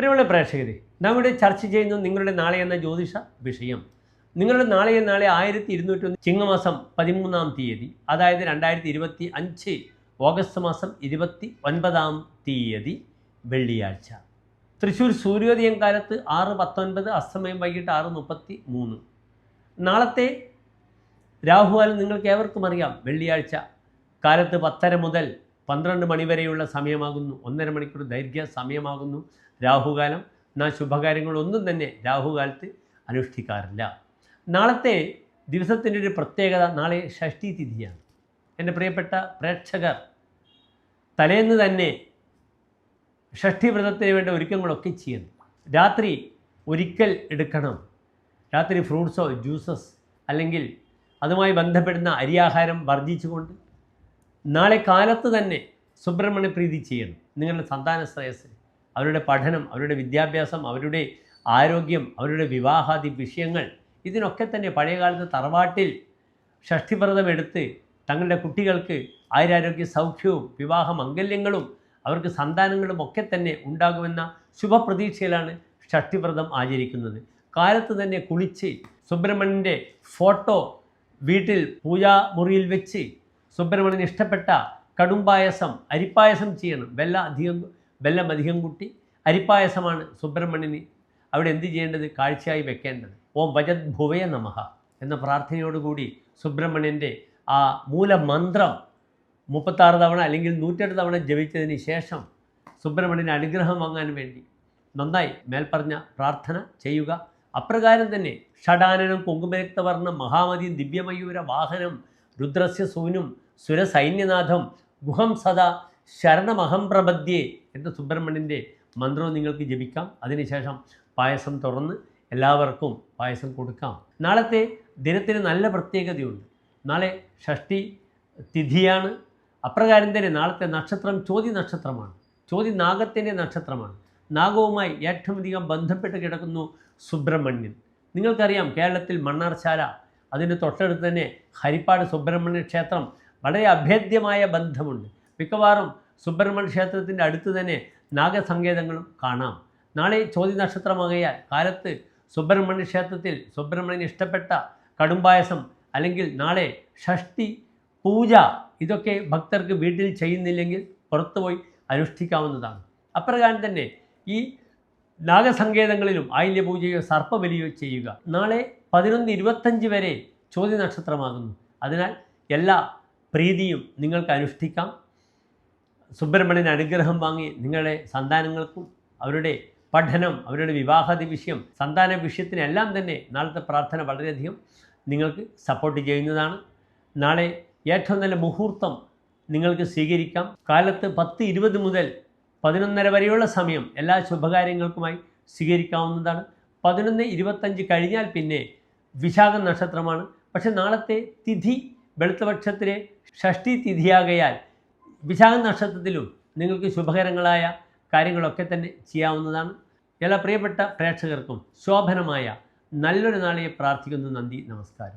പ്രിയമുള്ള പ്രേക്ഷകരെ നമ്മുടെ ചർച്ച ചെയ്യുന്ന നിങ്ങളുടെ നാളെ എന്ന ജ്യോതിഷ വിഷയം. നിങ്ങളുടെ നാളെ നാളെ ആയിരത്തി ഇരുന്നൂറ്റി ചിങ്ങമാസം പതിമൂന്നാം തീയതി അതായത് രണ്ടായിരത്തി ഇരുപത്തി അഞ്ച് ഓഗസ്റ്റ് മാസം ഇരുപത്തി ഒൻപതാം തീയതി വെള്ളിയാഴ്ച. തൃശ്ശൂർ സൂര്യോദയം കാലത്ത് ആറ് പത്തൊൻപത് അസ്തമയം വൈകിട്ട് ആറ് മുപ്പത്തി മൂന്ന് നാളത്തെ രാഹുവാൽ നിങ്ങൾക്ക് ഏവർക്കും അറിയാം വെള്ളിയാഴ്ച കാലത്ത് പത്തര മുതൽ പന്ത്രണ്ട് മണിവരെയുള്ള സമയമാകുന്നു ഒന്നര മണിക്കൂർ ദൈർഘ്യ സമയമാകുന്നു. രാഹുകാലം. എന്നാൽ ശുഭകാര്യങ്ങളൊന്നും തന്നെ രാഹുകാലത്ത് അനുഷ്ഠിക്കാറില്ല. നാളത്തെ ദിവസത്തിന്റെ ഒരു പ്രത്യേകത നാളെ ഷഷ്ടി തിഥിയാണ്. എന്റെ പ്രിയപ്പെട്ട പ്രേക്ഷകർ തലേന്ന് തന്നെ ഷഷ്ഠിവ്രതത്തിന് വേണ്ട ഒരുക്കങ്ങളൊക്കെ ചെയ്യണം. രാത്രി ഒരിക്കൽ എടുക്കണം. രാത്രി ഫ്രൂട്ട്സോ ജ്യൂസസ് അല്ലെങ്കിൽ അതുമായി ബന്ധപ്പെടുന്ന അരിയാഹാരം വർജിച്ചുകൊണ്ട് നാളെ കാലത്ത് തന്നെ സുബ്രഹ്മണ്യ പ്രീതി ചെയ്യണം. നിങ്ങളുടെ സന്താന ശ്രേയസ്സിന്. അവരുടെ പഠനം അവരുടെ വിദ്യാഭ്യാസം അവരുടെ ആരോഗ്യം അവരുടെ വിവാഹാദി വിഷയങ്ങൾ ഇതിനൊക്കെ തന്നെ പഴയകാലത്ത് തറവാട്ടിൽ ഷഷ്ടിവ്രതമെടുത്ത് തങ്ങളുടെ കുട്ടികൾക്ക് ആയുരാരോഗ്യ സൗഖ്യവും വിവാഹ മംഗല്യങ്ങളും അവർക്ക് സന്താനങ്ങളും ഒക്കെ തന്നെ ഉണ്ടാകുമെന്ന ശുഭപ്രതീക്ഷയിലാണ് ഷഷ്ടിവ്രതം ആചരിക്കുന്നത്. കാലത്ത് തന്നെ കുളിച്ച് സുബ്രഹ്മണ്യന്റെ ഫോട്ടോ വീട്ടിൽ പൂജാമുറിയിൽ വെച്ച് സുബ്രഹ്മണ്യന് ഇഷ്ടപ്പെട്ട കടുംപായസം അരിപ്പായസം ചെയ്യണം. വെല്ല അധികം വെല്ലം അധികം കൂട്ടി അരിപ്പായസമാണ് സുബ്രഹ്മണ്യന് അവിടെ എന്ത് ചെയ്യേണ്ടത്? കാഴ്ചയായി വെക്കേണ്ടത്. ഓം വജത് ഭുവയ നമഹ എന്ന പ്രാർത്ഥനയോടുകൂടി സുബ്രഹ്മണ്യന്റെ ആ മൂലമന്ത്രം മുപ്പത്താറ് തവണ അല്ലെങ്കിൽ നൂറ്റെട്ട് തവണ ജപിച്ചതിന് ശേഷം സുബ്രഹ്മണ്യന് അനുഗ്രഹം വാങ്ങാൻ വേണ്ടി നന്നായി മേൽപ്പറഞ്ഞ പ്രാർത്ഥന ചെയ്യുക. അപ്രകാരം തന്നെ ഷടാനനം കുങ്കുമരക്തവർണം മഹാമതി ദിവ്യമയൂര വാഹനം രുദ്രസ്യ സൂനും സുരസൈന്യനാഥം ഗുഹം സദാ ശരണമഹം പ്രപദ്യേ എന്ന സുബ്രഹ്മണ്യന്റെ മന്ത്രവും നിങ്ങൾക്ക് ജപിക്കാം. അതിനുശേഷം പായസം തുറന്ന് എല്ലാവർക്കും പായസം കൊടുക്കാം. നാളത്തെ ദിനത്തിന് നല്ല പ്രത്യേകതയുണ്ട്. നാളെ ഷഷ്ടി തിഥിയാണ്. അപ്രകാരം തന്നെ നാളത്തെ നക്ഷത്രം ചോതി നക്ഷത്രമാണ്. ചോതി നാഗത്തിന്റെ നക്ഷത്രമാണ്. നാഗവുമായി ഏറ്റവും അധികം ബന്ധപ്പെട്ട് കിടക്കുന്നു സുബ്രഹ്മണ്യൻ. നിങ്ങൾക്കറിയാം കേരളത്തിൽ മണ്ണാർശാല അതിന്റെ തൊട്ടടുത്ത് തന്നെ ഹരിപ്പാട് സുബ്രഹ്മണ്യ ക്ഷേത്രം വളരെ അഭേദ്യമായ ബന്ധമുണ്ട്. മിക്കവാറും സുബ്രഹ്മണ്യ ക്ഷേത്രത്തിന്റെ അടുത്ത് തന്നെ നാഗസങ്കേതങ്ങളും കാണാം. നാളെ ചോതി നക്ഷത്രമാകയാൽ കാലത്ത് സുബ്രഹ്മണ്യ ക്ഷേത്രത്തിൽ സുബ്രഹ്മണ്യന് ഇഷ്ടപ്പെട്ട കടുംപായസം അല്ലെങ്കിൽ നാളെ ഷഷ്ടി പൂജ ഇതൊക്കെ ഭക്തർക്ക് വീട്ടിൽ ചെയ്യുന്നില്ലെങ്കിൽ പുറത്തുപോയി അനുഷ്ഠിക്കാവുന്നതാണ്. അപ്രകാരം തന്നെ ഈ നാഗസങ്കേതങ്ങളിലും ആയില്യ പൂജയോ സർപ്പബലിയോ ചെയ്യുക. നാളെ പതിനൊന്ന് ഇരുപത്തഞ്ച് വരെ ചോദ്യ നക്ഷത്രമാകുന്നു. അതിനാൽ എല്ലാ പ്രീതിയും നിങ്ങൾക്ക് അനുഷ്ഠിക്കാം. സുബ്രഹ്മണ്യൻ അനുഗ്രഹം വാങ്ങി നിങ്ങളുടെ സന്താനങ്ങൾക്കും അവരുടെ പഠനം അവരുടെ വിവാഹാദി വിഷയം സന്താന വിഷയത്തിനെല്ലാം തന്നെ നാളത്തെ പ്രാർത്ഥന വളരെയധികം നിങ്ങൾക്ക് സപ്പോർട്ട് ചെയ്യുന്നതാണ്. നാളെ ഏറ്റവും നല്ല മുഹൂർത്തം നിങ്ങൾക്ക് സ്വീകരിക്കാം. കാലത്ത് പത്ത് ഇരുപത് മുതൽ പതിനൊന്നര വരെയുള്ള സമയം എല്ലാ ശുഭകാര്യങ്ങൾക്കുമായി സ്വീകരിക്കാവുന്നതാണ്. പതിനൊന്ന് ഇരുപത്തഞ്ച് കഴിഞ്ഞാൽ പിന്നെ വിശാഖ നക്ഷത്രമാണ്. പക്ഷേ നാളത്തെ തിഥി വെളുത്തപക്ഷത്തിലെ ഷഷ്ടി തിഥിയാകയാൽ വിശാഖ നക്ഷത്രത്തിലും നിങ്ങൾക്ക് ശുഭകരങ്ങളായ കാര്യങ്ങളൊക്കെ തന്നെ ചെയ്യാവുന്നതാണ്. എല്ലാ പ്രിയപ്പെട്ട പ്രേക്ഷകർക്കും ശോഭനമായ നല്ലൊരു നാളെ പ്രാർത്ഥിക്കുന്നു നന്ദി നമസ്കാരം.